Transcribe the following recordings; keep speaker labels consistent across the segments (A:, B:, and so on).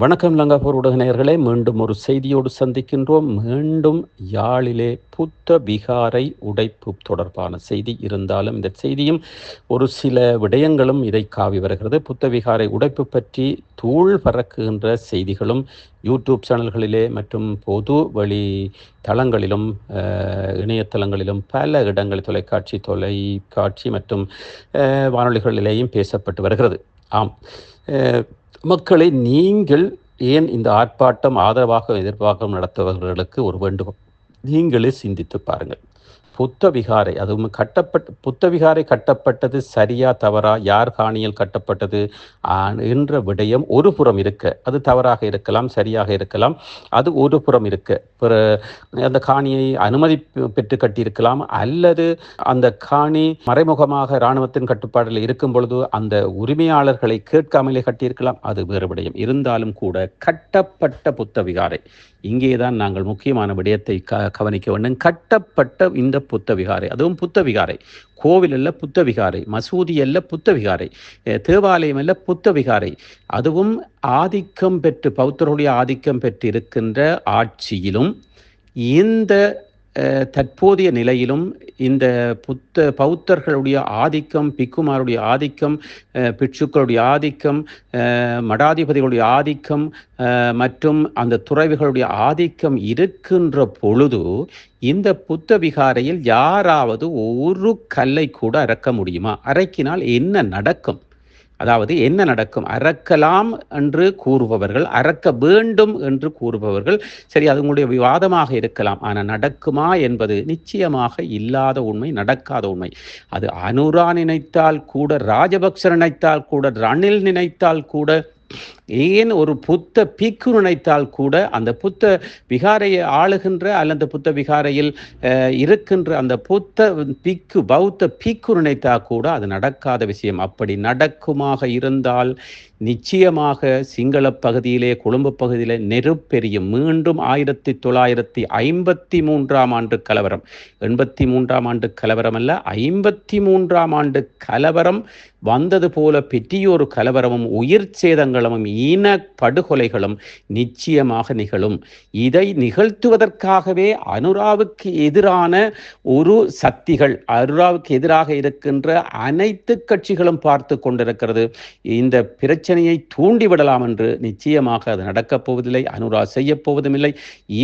A: வணக்கம் லங்காபூர் உடகநேயர்களே மீண்டும் ஒரு செய்தியோடு சந்திக்கின்றோம். மீண்டும் யாழிலே புத்த விகாரை உடைப்பு தொடர்பான செய்தி இருந்தாலும் இந்த செய்தியும் ஒரு சில விடயங்களும் இதை காவி வருகிறது. புத்த விகாரை உடைப்பு பற்றி தூள் பறக்குகின்ற செய்திகளும் யூடியூப் சேனல்களிலே மற்றும் பொது வழி தளங்களிலும் இணையதளங்களிலும் பல இடங்கள் தொலைக்காட்சி தொலைக்காட்சி மற்றும் வானொலிகளிலேயும் பேசப்பட்டு வருகிறது. ஆம். மக்களை நீங்கள் ஏன் இந்த ஆர்ப்பாட்டம் ஆதரவாக எதிர்ப்பாக நடத்துபவர்களுக்கு ஒரு வேண்டுகோள்? நீங்களே சிந்தித்து பாருங்கள். புத்த விகாரை அதுவும் கட்டப்பட்ட புத்த விகாரை கட்டப்பட்டது சரியா தவறா யார் காணியில் கட்டப்பட்டது? என்ற விடயம் ஒரு புறம் இருக்க. அது தவறாக இருக்கலாம் சரியாக இருக்கலாம் அது ஒரு புறம் இருக்க. அந்த காணியை அனுமதி பெற்று கட்டியிருக்கலாம் அல்லது அந்த காணி மறைமுகமாக இராணுவத்தின் கட்டுப்பாட்டில் இருக்கும் பொழுது அந்த உரிமையாளர்களை கேட்காமலே கட்டியிருக்கலாம் அது வேறு விடயம். இருந்தாலும் கூட கட்டப்பட்ட புத்த விகாரை இங்கேதான் நாங்கள் முக்கியமான விடயத்தை க கவனிக்க வேண்டும். கட்டப்பட்ட இந்த புத்த விகாரை அதுவும் புத்த விகாரை கோவில் அல்ல புத்த விகாரை மசூதி அல்ல புத்த விகாரை தேவாலயம் அல்ல புத்த விகாரை அதுவும் ஆதிக்கம் பெற்று பௌத்தர்களுடைய ஆதிக்கம் பெற்று இருக்கின்ற ஆட்சியிலும் இந்த தற்போதைய நிலையிலும் இந்த புத்த பௌத்தர்களுடைய ஆதிக்கம் பிக்குமாருடைய ஆதிக்கம் பிட்சுக்களுடைய ஆதிக்கம் மடாதிபதிகளுடைய ஆதிக்கம் மற்றும் அந்த துறவிகளுடைய ஆதிக்கம் இருக்கின்ற பொழுது இந்த புத்த விகாரையில் யாராவது ஒரு கல்லை கூட அறக்க முடியுமா? அரைக்கினால் என்ன நடக்கும்? அதாவது என்ன நடக்கும்? அறக்கலாம் என்று கூறுபவர்கள் அறக்க வேண்டும் என்று கூறுபவர்கள் சரி அது உங்களுடைய விவாதமாக இருக்கலாம். ஆனால் நடக்குமா என்பது நிச்சயமாக இல்லாத உண்மை நடக்காத உண்மை. அது அனுரா நினைத்தால் கூட ராஜபக்சர் நினைத்தால் கூட ரணில் நினைத்தால் கூட ஏன் ஒரு புத்த பிக்கு நினைத்தால் கூட அந்த புத்த விகாரையை ஆளுகின்ற அல்லது புத்த விகாரையில் இருக்கின்ற அந்த புத்த பிக்கு பௌத்த பிக்கு நினைத்தா கூட அது நடக்காத விஷயம். அப்படி நடக்குமாக இருந்தால் நிச்சயமாக சிங்கள பகுதியிலே கொழும்பு பகுதியிலே நெருப்பெரியும் மீண்டும் ஆயிரத்தி தொள்ளாயிரத்தி ஐம்பத்தி மூன்றாம் ஆண்டு கலவரம். எண்பத்தி மூன்றாம் ஆண்டு கலவரம் அல்ல ஐம்பத்தி மூன்றாம் ஆண்டு கலவரம் வந்தது போல பெற்றியோரு கலவரமும் உயிர் சேதங்களும் இன படுகொலைகளும் நிச்சயமாக நிகழும். இதை நிகழ்த்துவதற்காகவே அனுராவுக்கு எதிரான ஒரு சக்திகள் அனுராவுக்கு எதிராக இருக்கின்ற அனைத்து கட்சிகளும் பார்த்து கொண்டிருக்கிறது. இந்த பிரச்சனையை தூண்டிவிடலாம் என்று நிச்சயமாக அது நடக்கப் போவதில்லை அனுரா செய்யப் போவதுமில்லை.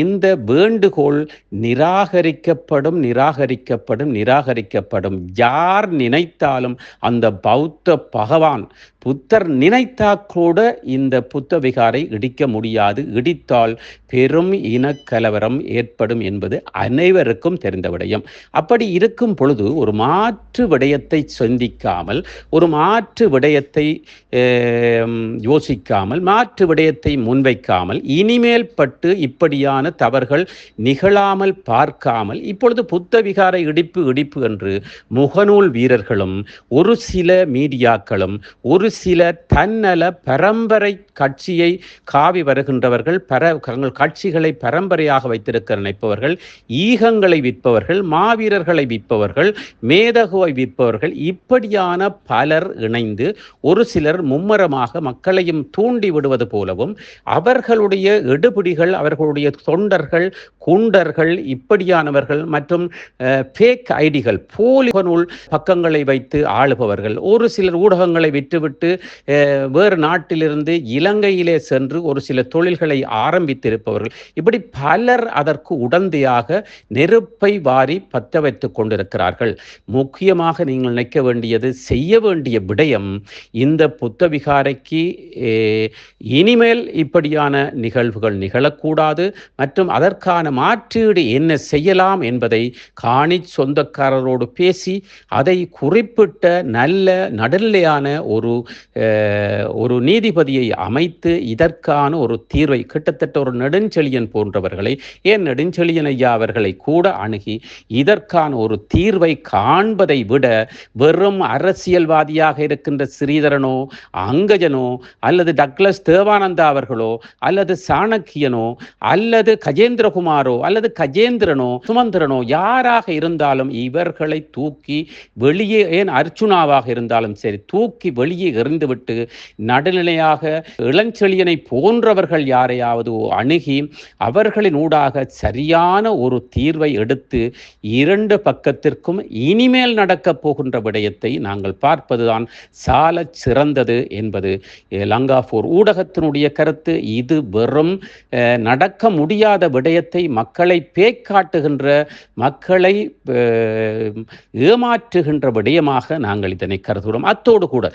A: இந்த வேண்டுகோள் நிராகரிக்கப்படும் நிராகரிக்கப்படும் நிராகரிக்கப்படும். யார் நினைத்தாலும் அந்த பௌத்த பகவான் புத்தர் நினைத்தா கூட இந்த புத்த விகாரை இடிக்க முடியாது. இடித்தால் பெரும் இனக்கலவரம் ஏற்படும் என்பது அனைவருக்கும் தெரிந்த விடயம். அப்படி இருக்கும் பொழுது ஒரு மாற்று விடயத்தை சிந்திக்காமல் ஒரு மாற்று விடயத்தை யோசிக்காமல் மாற்று விடயத்தை முன்வைக்காமல் இனிமேல் பட்டு இப்படியான தவறுகள் நிகழாமல் பார்க்காமல் இப்பொழுது புத்த விகார இடிப்பு இடிப்பு என்று முகநூல் வீரர்களும் ஒரு சில மீடியாக்களும் ஒரு சில தன்னல பரம்பரை கட்சியை காவி வருகின்றவர்கள் பர தங்கள் கட்சிகளை பரம்பரையாக வைத்திருக்க நினைப்பவர்கள் ஈகங்களை விற்பவர்கள் மாவீரர்களை விற்பவர்கள் மேதகுவை விற்பவர்கள் இப்படியான பலர் இணைந்து ஒரு சிலர் மும்மரமாக மக்களையும் தூண்டி விடுவது போலவும் அவர்களுடைய எடுபிடிகள் அவர்களுடைய தொண்டர்கள் குண்டர்கள் இப்படியானவர்கள் மற்றும் ஃபேக் ஐடிகள் போலிகநூல் பக்கங்களை வைத்து ஆளுபவர்கள் ஒரு சிலர் ஊடகங்களை விட்டுவிட்டு அஹ், வேறு நாட்டிலிருந்து இலங்கையிலே சென்று ஒரு சில தொழில்களை ஆரம்பித்திருப்பவர்கள். இப்படி பலர் அதற்கு உடந்தையாக நெருப்பை வாரி பத்த வைத்துக் கொண்டிருக்கிறார்கள். முக்கியமாக நீங்கள் நினைக்க வேண்டியது செய்ய வேண்டிய விடயம் இந்த புத்த விகாரைக்கு இனிமேல் இப்படியான நிகழ்வுகள் நிகழக்கூடாது மற்றும் அதற்கான மாற்றீடு என்ன செய்யலாம் என்பதை காணி சொந்தக்காரரோடு பேசி அதை குறிப்பிட்ட நல்ல நடுநிலையான ஒரு ஒரு நீதிபதியை அமைத்து இதற்கான ஒரு தீர்வை கிட்டத்தட்ட ஒரு நெடுஞ்செழியன் போன்றவர்களை ஏன் நெடுஞ்செழியன் ஐயா அவர்களை கூட அணுகி இதற்கான ஒரு தீர்வை காண்பதை விட வெறும் அரசியல்வாதியாக இருக்கின்ற ஸ்ரீதரனோ அங்கஜனோ அல்லது டக்ளஸ் தேவானந்தா அவர்களோ அல்லது சாணக்கியனோ அல்லது கஜேந்திரகுமாரோ அல்லது கஜேந்திரனோ சுமந்திரனோ யாராக இருந்தாலும் இவர்களை தூக்கி வெளியே ஏன் அர்ச்சுனாவாக இருந்தாலும் சரி தூக்கி வெளியே எறிந்துவிட்டு நடுநிலையாக இளஞ்செழியனை போன்றவர்கள் யாரையாவது அணுகி அவர்களின் ஊடாக சரியான ஒரு தீர்வை எடுத்து இரண்டு பக்கத்திற்கும் இனிமேல் நடக்கப் போகின்ற விடயத்தை நாங்கள் பார்ப்பதுதான் சால சிறந்தது என்பது லங்காபூர் ஊடகத்தினுடைய கருத்து. இது வெறும் நடக்க முடியாத விடயத்தை மக்களை பேக்காட்டுகின்ற மக்களை ஏமாற்றுகின்ற விடயமாக நாங்கள் இதனை கருதுகிறோம். அத்தோடு கூட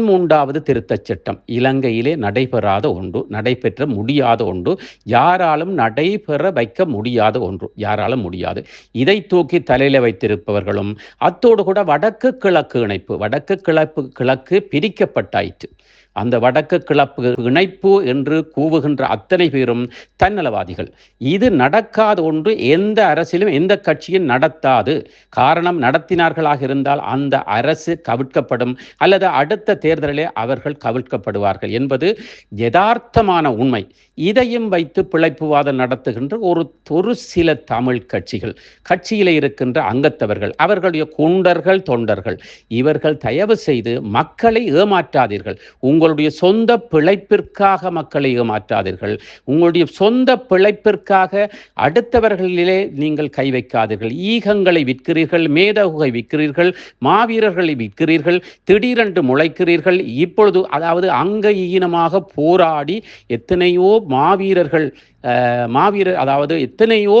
A: பதிமூன்றாவது திருத்தச் சட்டம். இலங்கையிலே நடைபெறாத ஒன்று நடைபெற்ற முடியாத ஒன்று யாராலும் நடைபெற வைக்க முடியாத ஒன்று யாராலும் முடியாது. இதை தூக்கி தலையில வைத்திருப்பவர்களும் அத்தோடு கூட வடக்கு கிழக்கு இணைப்பு வடக்கு கிழப்பு கிழக்கு பிரிக்கப்பட்டாயிற்று. அந்த வடக்கு கிளப்பு இணைப்பு என்று கூவுகின்ற அத்தனை பேரும் தன்னலவாதிகள். இது நடக்காத ஒன்று எந்த அரசிலும் எந்த கட்சியும் நடத்தாது. காரணம் நடத்தினார்களாக இருந்தால் அந்த அரசு கவிழ்க்கப்படும் அல்லது அடுத்த தேர்தலிலே அவர்கள் கவிழ்க்கப்படுவார்கள் என்பது யதார்த்தமான உண்மை. இதையும் வைத்து பிழைப்புவாதம் நடத்துகின்ற ஒரு ஒரு சில தமிழ் கட்சிகள். கட்சியில் இருக்கின்ற அங்கத்தவர்கள் அவர்களுடைய குண்டர்கள் தொண்டர்கள் இவர்கள் தயவு செய்து மக்களை ஏமாற்றாதீர்கள். உங்களுடைய சொந்த பிழைப்பிற்காக மக்களை ஏமாற்றாதீர்கள். உங்களுடைய சொந்த பிழைப்பிற்காக அடுத்தவர்களிலே நீங்கள் கை வைக்காதீர்கள். ஈகங்களை விற்கிறீர்கள் மேதகுகை விற்கிறீர்கள் மாவீரர்களை விற்கிறீர்கள் திடீரென்று முளைக்கிறீர்கள். இப்பொழுது அதாவது அங்க ஈனமாக போராடி எத்தனையோ மாவீரர்கள் மாவீரர் அதாவது எத்தனையோ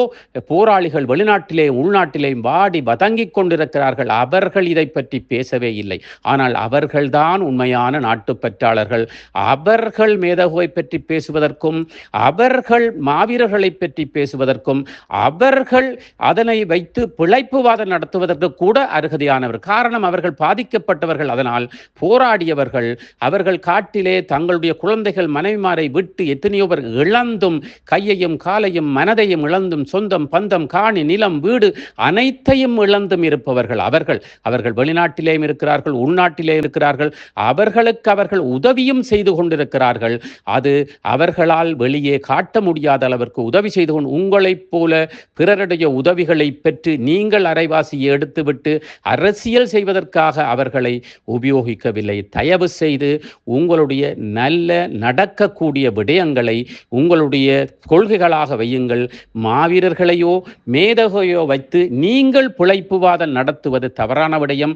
A: போராளிகள் வெளிநாட்டிலே உள்நாட்டிலே வாடி வதங்கிக் கொண்டிருக்கிறார்கள். அவர்கள் இதை பற்றி பேசவே இல்லை. ஆனால் அவர்கள்தான் உண்மையான நாட்டுப்பற்றாளர்கள் அவர்கள் மேதகுவை பற்றி பேசுவதற்கும் அவர்கள் மாவீரர்களை பற்றி பேசுவதற்கும் அவர்கள் அதனை வைத்து பிழைப்புவாதம் நடத்துவதற்கு கூட அருகதையானவர். காரணம் அவர்கள் பாதிக்கப்பட்டவர்கள். அதனால் போராடியவர்கள் அவர்கள் காட்டிலே தங்களுடைய குழந்தைகள் மனைவிமாரை விட்டு எத்தனையோ இழந்தும் கையையும் காலையும் மனதையும் இழந்தும் சொந்தம் பந்தம் காணி நிலம் வீடு அனைத்தையும் இழந்தும் இருப்பவர்கள் அவர்கள். அவர்கள் வெளிநாட்டிலேயும் இருக்கிறார்கள் உள்நாட்டிலே இருக்கிறார்கள். அவர்களுக்கு அவர்கள் உதவியும் செய்து கொண்டிருக்கிறார்கள். அது அவர்களால் வெளியே காட்ட முடியாத அளவிற்கு உதவி செய்து கொண்டு உங்களைப் போல பிறருடைய உதவிகளை பெற்று நீங்கள் அரைவாசியை எடுத்துவிட்டு அரசியல் செய்வதற்காக அவர்களை உபயோகிக்கவில்லை. தயவு செய்து உங்களுடைய நல்ல நடக்கக்கூடிய விடயங்களை உங்களுடைய கொள்கைகளாக வையுங்கள். மாவீரர்களையோ மேதகையோ வைத்து நீங்கள் பிழைப்புவாதம் நடத்துவது தவறான விடயம்.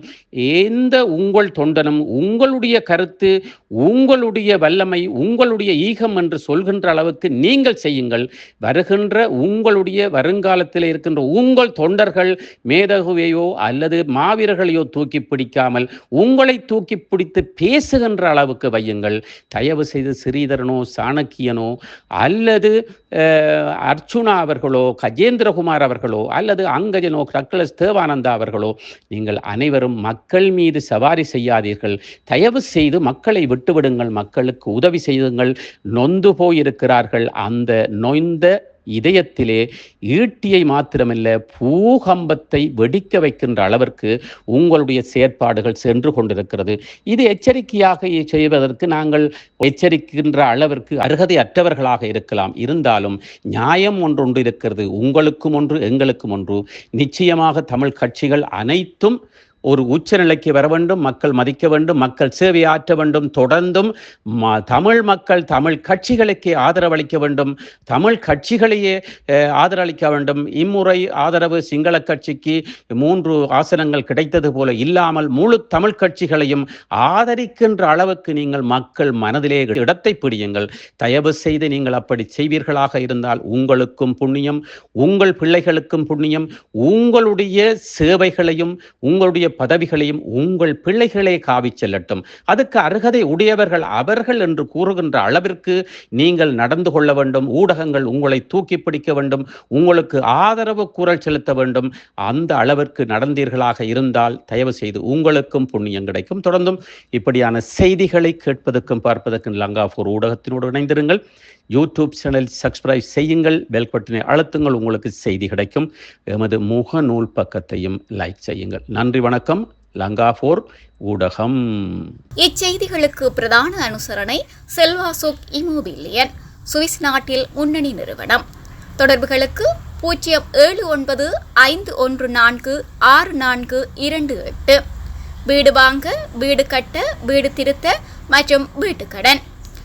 A: எந்த உங்கள் தொண்டனும் உங்களுடைய கருத்து உங்களுடைய வல்லமை உங்களுடைய ஈகம் என்று சொல்கின்ற அளவுக்கு நீங்கள் செய்யுங்கள். வருகின்ற உங்களுடைய வருங்காலத்தில் இருக்கின்ற உங்கள் தொண்டர்கள் மேதகுவையோ அல்லது மாவீரர்களையோ தூக்கி பிடிக்காமல் உங்களை தூக்கி பிடித்து பேசுகின்ற அளவுக்கு வையுங்கள். தயவு செய்து ஸ்ரீதரனோ சாணக்கியனோ அல்லது அர்ச்சுனா அவர்களோ கஜேந்திரகுமார் அவர்களோ அல்லது அங்கஜனோ டக்ளஸ் தேவானந்தா அவர்களோ நீங்கள் அனைவரும் மக்கள் மீது சவாரி செய்யாதீர்கள். தயவு செய்து மக்களை விட்டுவிடுங்கள். மக்களுக்கு உதவி செய்யுங்கள். நொந்து போயிருக்கிறார்கள். அந்த நொய்ந்த இதயத்திலே ஈட்டியை மாத்திரமல்ல பூகம்பத்தை வெடிக்க வைக்கின்ற அளவிற்கு உங்களுடைய செயற்பாடுகள் சென்று கொண்டிருக்கிறது. இது எச்சரிக்கையாக செய்வதற்கு நாங்கள் எச்சரிக்கின்ற அளவிற்கு அருகதை அற்றவர்களாக இருக்கலாம். இருந்தாலும் நியாயம் ஒன்றொன்று இருக்கிறது. உங்களுக்கும் ஒன்று எங்களுக்கும் ஒன்று. நிச்சயமாக தமிழ் கட்சிகள் அனைத்தும் ஒரு உச்ச நிலைக்கு வர வேண்டும் மக்கள் மதிக்க வேண்டும் மக்கள் சேவை ஆற்ற வேண்டும். தொடர்ந்தும் தமிழ் மக்கள் தமிழ் கட்சிகளுக்கே ஆதரவளிக்க வேண்டும். தமிழ் கட்சிகளையே ஆதரவளிக்க வேண்டும். இம்முறை ஆதரவு சிங்கள கட்சிக்கு மூன்று ஆசனங்கள் கிடைத்தது போல இல்லாமல் முழு தமிழ் கட்சிகளையும் ஆதரிக்கின்ற அளவுக்கு நீங்கள் மக்கள் மனதிலே இடத்தை பிடியுங்கள். தயவு செய்து நீங்கள் அப்படி செய்வீர்களாக இருந்தால் உங்களுக்கும் புண்ணியம் உங்கள் பிள்ளைகளுக்கும் புண்ணியம் உங்களுடைய சேவைகளையும் உங்களுடைய பதவிகளையும் உங்கள் பிள்ளைகளே காவி செல்லட்டும். அதுக்கு அருகதை உடையவர்கள் அவர்கள் என்று கூறுகின்ற அளவிற்கு நீங்கள் நடந்து கொள்ள வேண்டும். ஊடகங்கள் உங்களை தூக்கி பிடிக்க வேண்டும். உங்களுக்கு ஆதரவு குரல் செலுத்த வேண்டும். அந்த அளவிற்கு நடந்தீர்களாக இருந்தால் தயவு செய்து உங்களுக்கும் புண்ணியம் கிடைக்கும். தொடர்ந்தும் இப்படியான செய்திகளை கேட்பதற்கும் பார்ப்பதற்கும் லங்காபூர் ஊடகத்தினோடு இணைந்திருங்கள். யூடியூப் சேனல் சப்ஸ்கிரைப் செய்யுங்கள் பெல் பட்டனை அழுத்துங்கள் உங்களுக்கு செய்தி கிடைக்கும். எமது முகநூல் பக்கத்தையும் லைக் செய்யுங்கள். நன்றி வணக்கம். லங்காபோர் ஊடகம்.
B: இச்செய்திகளுக்கு பிரதான அனுசரணை செல்வாசுக் இமோபிலியன் சுவிஸ் நாட்டில் முன்னணி நிறுவனம். தொடர்புகளுக்கு பூஜ்ஜியம் ஏழு ஒன்பது ஐந்து ஒன்று நான்கு ஆறு நான்கு இரண்டு எட்டு. வீடு வாங்க வீடு கட்ட வீடு திருத்த மற்றும் வீட்டுக்கடன்.